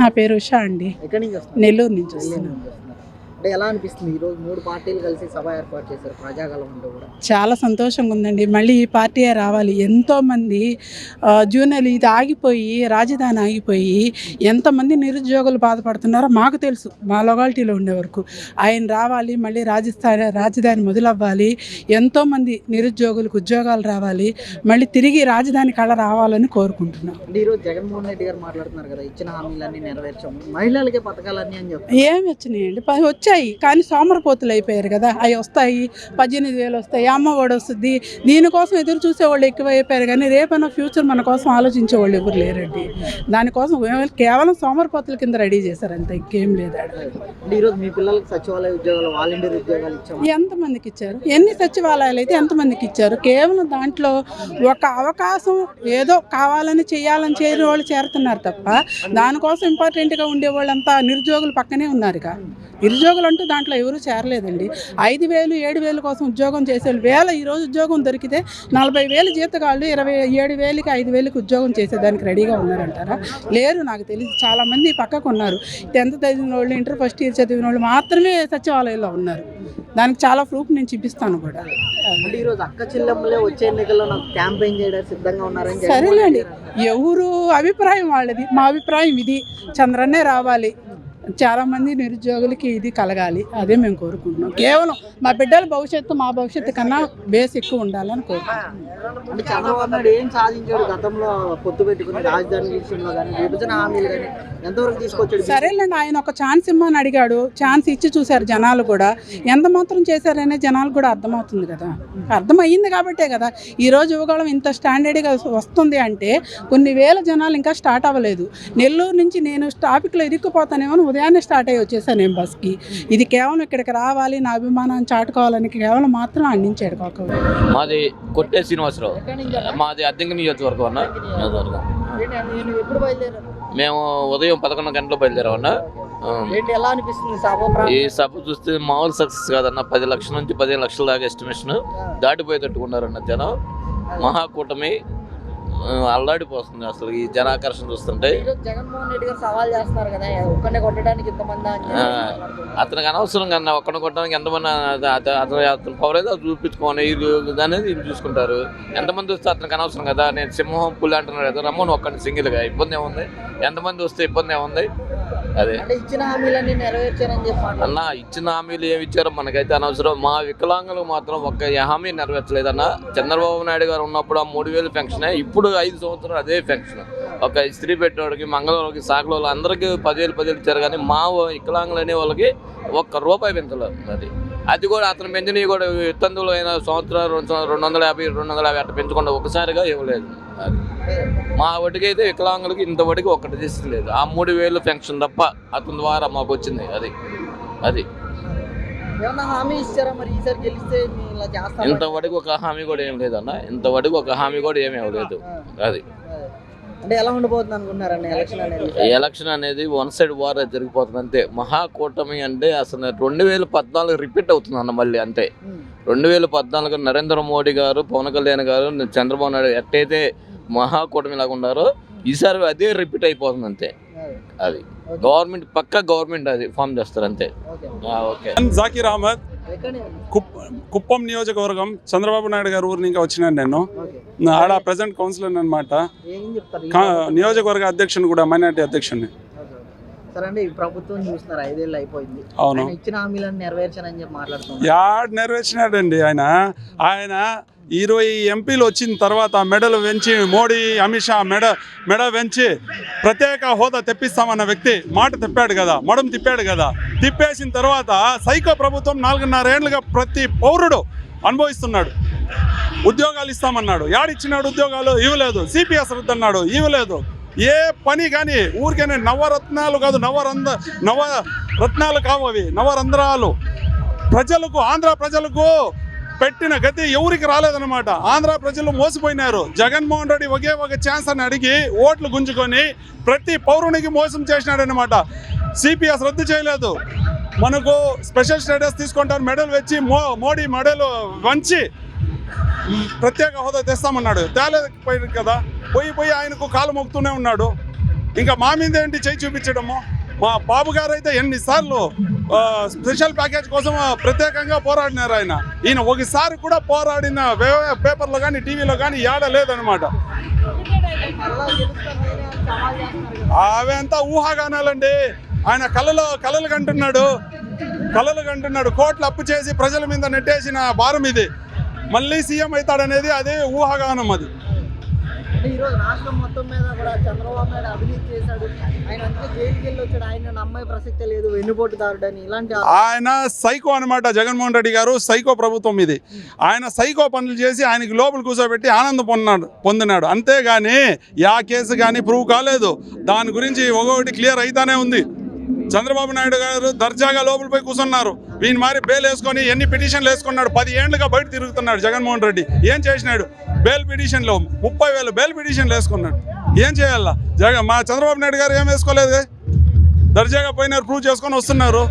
నా పేరు ఉషా అండి. నెల్లూరు నుంచి వస్తున్నాను. అంటే ఎలా అనిపిస్తుంది? ఈ రోజు మూడు పార్టీలు కలిసి సభ ఏర్పాటు చేశారు ప్రజాగలం అంటూ కూడా. చాలా సంతోషంగా ఉందండి. మళ్ళీ ఈ పార్టీయే రావాలి? ఎంతోమంది జూనియర్లు ఇది ఆగిపోయి రాజధాని ఆగిపోయి ఎంతమంది నిరుద్యోగులు బాధపడుతున్నారో మాకు తెలుసు. మా లొకాలిటీలో ఉండే వరకు ఆయన రావాలి మళ్ళీ రాజస్థాన్ రాజధాని మొదలవ్వాలి. ఎంతోమంది నిరుద్యోగులకు ఉద్యోగాలు రావాలి. మళ్ళీ తిరిగి రాజధాని కళ రావాలని కోరుకుంటున్నాం. ఈరోజు జగన్మోహన్ రెడ్డి గారు మాట్లాడుతున్నారు కదా ఇచ్చిన హామీలన్నీ నెరవేర్చాము. మహిళలకే పథకాలన్నీ అని చెప్తారు ఏమి వచ్చినాయండి? ప- వచ్చాయి. కానీ సోమరపోతులు అయిపోయారు కదా. అవి వస్తాయి పద్దెనిమిది వేలు వస్తాయి అమ్మ ఒడి వస్తుంది. దీనికోసం ఎదురు చూసేవాళ్ళు ఎక్కువ అయిపోయారు కానీ రేపైనా ఫ్యూచర్ మన కోసం ఆలోచించే వాళ్ళు ఎవరు లేరండి. దానికోసం కేవలం- సోమరపోతుల కింద రెడీ చేశారు అంతే ఇంకేం లేదు ఆడ. అంటే ఈరోజు మీ పిల్లలకు సచివాలయ ఉద్యోగాలు వాలంటీర్ ఉద్యోగాలు ఎంతమందికి ఇచ్చారు? ఎన్ని సచివాలయాలు అయితే ఎంతమందికి ఇచ్చారు? కేవలం దాంట్లో ఒక అవకాశం ఏదో కావాలని చేయాలని చేరే వాళ్ళు చేరుతున్నారు తప్ప దానికోసం ఇంపార్టెంట్గా ఉండే వాళ్ళంతా నిరుద్యోగులు పక్కనే ఉన్నారుగా. నిరుద్యోగులు అంటూ దాంట్లో ఎవరు చేరలేదండి. ఐదు వేలు ఏడు వేలు కోసం ఉద్యోగం చేసేవాళ్ళు వేల ఈరోజు ఉద్యోగం దొరికితే నలభై వేలు జీతగాళ్ళు ఇరవై ఏడు వేలకి ఐదు వేలకి ఉద్యోగం చేసేదానికి రెడీగా ఉన్నారంటారా? లేరు నాకు తెలిసి. చాలామంది పక్కకు ఉన్నారు టెన్త్ చదివిన వాళ్ళు ఇంటర్ ఫస్ట్ ఇయర్ చదివిన వాళ్ళు మాత్రమే సచివాలయంలో ఉన్నారు. దానికి చాలా ప్రూఫ్ నేను చూపిస్తాను కూడా. ఈరోజు అక్క చెల్లెమ్మలే వచ్చే ఎన్నికల్లో నాకు క్యాంపెయిన్ చేయడానికి సిద్ధంగా ఉన్నారని సరేలేండి. ఎవరు అభిప్రాయం వాళ్ళది? మా అభిప్రాయం ఇది. చంద్రన్నే రావాలి. చాలా మంది నిరుద్యోగులకి ఇది కలగాలి అదే మేము కోరుకుంటున్నాం. కేవలం మా బిడ్డల భవిష్యత్తు మా భవిష్యత్తు కన్నా బేస్ ఎక్కువ ఉండాలని కోరుకుంటున్నాం. చంద్రబాబు నాయుడు ఏం సాధించాడు గతంలో పొత్తు పెట్టుకుని రాజధాని విషయంలో కానీ విభజన హామీలు కానీ ఎంతవరకు తీసుకొచ్చాడు? సరేలేండి ఆయన ఒక ఛాన్స్ ఇమ్మని అడిగాడు ఛాన్స్ ఇచ్చి చూశారు జనాలు కూడా. ఎంత మాత్రం చేశారనే జనాలు కూడా అర్థమవుతుంది కదా. అర్థమయ్యింది కాబట్టే కదా. ఈరోజు యువగళం ఇంత స్టాండర్డ్గా వస్తుంది అంటే కొన్ని వేల జనాలు ఇంకా స్టార్ట్ అవ్వలేదు. నెల్లూరు నుంచి నేను ట్రాఫిక్లో ఇరుక్కుపోతానేమో ఉదయాన్నే స్టార్ట్ అయ్యి వచ్చేసాను నేను బస్కి ఇది కేవలం ఇక్కడికి రావాలి నా అభిమానాన్ని చాటుకోవాలని కేవలం మాత్రం అందించాడు కాక మాది కొట్టే శ్రీనివాసరావు? మాది అద్దెంకి నియోజకవర్గం అన్న. నియోజకవర్గం. మేము ఉదయం పదకొండు గంటలకు బయలుదేరాం అన్న ఆ, ఏంటి ఎలా అనిపిస్తుంది సభ ప్రా- ఈ సభ చూస్తే మామూలు సక్సెస్ కాదన్న. పది లక్షల నుంచి పదిహేను లక్షల దాకా ఎస్టిమేషన్ దాటిపోయేటట్టుకున్నారన్న జనం. మహాకూటమి. అల్లాడిపోతుంది అసలు ఈ జనాకర్షణ చూస్తుంటే. జగన్మోహన్ రెడ్డి గారు సవాల్ చేస్తున్నారు కదా ఒక్కనే కొట్టడానికి ఇంతమంది. అతనికి అనవసరం కన్నా ఒక్కడిని కొట్టడానికి ఎంతమంది అత- అత- అతను అతను పవర్ అయితే అది చూపించుకొని అనేది వీళ్ళు చూసుకుంటారు. ఎంతమంది వస్తే అతనికి అనవసరం కదా నేను సింహం పులి అంటున్నాడు కదా రమ్మను ఒక్కడిని సింగిల్గా ఇబ్బంది ఏముంది? ఎంతమంది వస్తే ఇబ్బంది ఏముంది? అదే. ఇచ్చిన హామీలన్నీ నెరవేర్చారని. అన్న ఇచ్చిన హామీలు ఏమి ఇచ్చారో మనకైతే అనవసరం. మా వికలాంగులు మాత్రం ఒక్క హామీ నెరవేర్చలేదన్న. చంద్రబాబు నాయుడు గారు ఉన్నప్పుడు ఆ మూడు వేలు పెన్షన్ ఇప్పుడు ఐదు సంవత్సరాలు అదే పెన్షన్. ఒక ఇస్త్రీ పెట్టేవాడికి మంగళవారికి సాగులో అందరికీ పదివేలు పదివేలు ఇచ్చారు కానీ మా వికలాంగులు అనే వాళ్ళకి ఒక్క రూపాయి పెంచలేదు అది. అది కూడా అతను పెంచినవి కూడా ఇబ్బందులు అయిన సంవత్సరాలు రెండు రెండు వందల యాభై రెండు వందల యాభై అట్లా పెంచకుండా ఒకసారిగా ఇవ్వలేదు. అది మా వాటికైతే వికలాంగులకి ఇంతవరకు ఒక్కటి తీసుకోలేదు. ఆ మూడు వేలు పెన్షన్ తప్ప అతని ద్వారా మాకు వచ్చింది అది. అది. ఇంతవరకు ఒక హామీ కూడా ఏం లేదన్న. ఇంతవరకు ఒక హామీ కూడా ఏమీ అవ్వలేదు అది. అంటే ఎలా ఉండబోతుంది ఎలక్షన్ అనేది? ఈ ఎలక్షన్ అనేది వన్ సైడ్ వార్ జరిగిపోతుంది అంతే. మహాకూటమి అంటే అసలు రెండు వేల పద్నాలుగు రిపీట్ అవుతుంది అన్న మళ్ళీ అంతే. రెండు వేల పద్నాలుగు నరేంద్ర మోడీ గారు పవన్ కళ్యాణ్ గారు చంద్రబాబు నాయుడు ఎట్టయితే మహాకూటమి లాగా ఉన్నారో ఈసారి అదే రిపీట్ అయిపోతుంది అంతే. అదే. గవర్నమెంట్ పక్క గవర్నమెంట్ అది ఫామ్ చేస్తారు అంతే. ఓకే. జాకీర్ అహ్మద్ కుప్పం నియోజకవర్గం చంద్రబాబు నాయుడు గారి ఊరు నుంచి వచ్చినాను నేను. ఆడ ప్రజెంట్ కౌన్సిలర్ అనమాట నియోజకవర్గ అధ్యక్షుని కూడా మైనార్టీ అధ్యక్షుని. ఓకే. సరే ఈ ప్రభుత్వం చూస్తున్నారు ఐదేళ్ళు అయిపోయింది. అవును. ఇచ్చిన హామీలను నెరవేర్చానని చెప్పి మాట్లాడుతున్నారు. యాడ్ నెరవేర్చినాడండి ఆయన. ఆయన ఇరవై ఎంపీలు వచ్చిన తర్వాత మెడలు వెంచి మోడీ అమిత్ షా మెడ మెడ వెంచి ప్రత్యేక హోదా తెప్పిస్తామన్న వ్యక్తి మాట తిప్పాడు కదా మడం తిప్పాడు కదా. తిప్పేసిన తర్వాత సైకో ప్రభుత్వం నాలుగున్నర ఏళ్ళుగా ప్రతి పౌరుడు అనుభవిస్తున్నాడు. ఉద్యోగాలు ఇస్తామన్నాడు. యాడిచ్చినాడు ఉద్యోగాలు ఇవ్వలేదు. సిపిఎస్ రద్దన్నాడు ఇవ్వలేదు. ఏ పని కానీ ఊరికైనా నవరత్నాలు కాదు నవరంద నవ రత్నాలు కావు అవి నవరంధ్రాలు. ప్రజలకు ఆంధ్ర ప్రజలకు పెట్టిన గతి ఎవరికి రాలేదన్నమాట. ఆంధ్ర ప్రజలు మోసపోయినారు. జగన్మోహన్ రెడ్డి ఒకే ఒక ఛాన్స్ అని అడిగి ఓట్లు గుంజుకొని ప్రతి పౌరునికి మోసం చేసినాడనమాట సిపిఎస్ రద్దు చేయలేదు. మనకు స్పెషల్ స్టేటస్ తీసుకుంటారు మెడల్ వచ్చి మో మోడీ మెడల్ వంచి ప్రత్యేక హోదా తెస్తామన్నాడు. తేలేకపోయింది కదా. పోయి పోయి ఆయనకు కాలు మొక్కుతూనే ఉన్నాడు. ఇంకా మా మీద ఏంటి చేయి చూపించడము? మా బాబు గారు అయితే ఎన్నిసార్లు స్పెషల్ ప్యాకేజ్ కోసం ప్రత్యేకంగా పోరాడినారు ఆయన. ఈయన ఒకసారి కూడా పోరాడిన పేపర్లో కానీ టీవీలో కానీ ఏడ లేదనమాట అవంతా ఊహాగానాలండి. ఆయన కళలు కళలు కంటున్నాడు. కళలు కంటున్నాడు. కోట్లు అప్పు చేసి ప్రజల మీద నెట్టేసిన భారం ఇది. మళ్ళీ సీఎం అవుతాడనేది అదే ఊహాగానం అది. అంటే ఈరోజు రాష్ట్రం మొత్తం మీద కూడా చంద్రబాబు నాయుడు అవినీతి చేశాడు. ఆయన అంతే జైలుకి వెళ్ళి వచ్చాడు. ఆయన నమ్మే ప్రసక్తి లేదు. వెన్నుపోటుదారుడని ఇలాంటి ఆయన సైకో అనమాట జగన్మోహన్ రెడ్డి గారు సైకో ప్రభుత్వం ఇది. ఆయన సైకో పనులు చేసి ఆయనకి లోపల కూర్చోబెట్టి ఆనందం పొందినాడు పొందినాడు. అంతేగాని యా కేసు కానీ ప్రూవ్ కాలేదు. దాని గురించి ఒక్కొక్కటి క్లియర్ అయితానే ఉంది. చంద్రబాబు నాయుడు గారు దర్జాగా లోపల పోయి కూర్చున్నారు. వీని మారి బెయిల్ వేసుకొని ఎన్ని పిటిషన్లు వేసుకున్నాడు పది ఏండ్లుగా బయట తిరుగుతున్నాడు జగన్మోహన్ రెడ్డి. ఏం చేసినాడు? బెయిల్ పిటిషన్లో ముప్పై వేలు బెయిల్ పిటిషన్లు వేసుకున్నాడు. ఏం చేయాలా? జగన్ మా చంద్రబాబు నాయుడు గారు ఏం వేసుకోలేదు దర్జాగా పోయినారు ప్రూవ్ చేసుకొని వస్తున్నారు.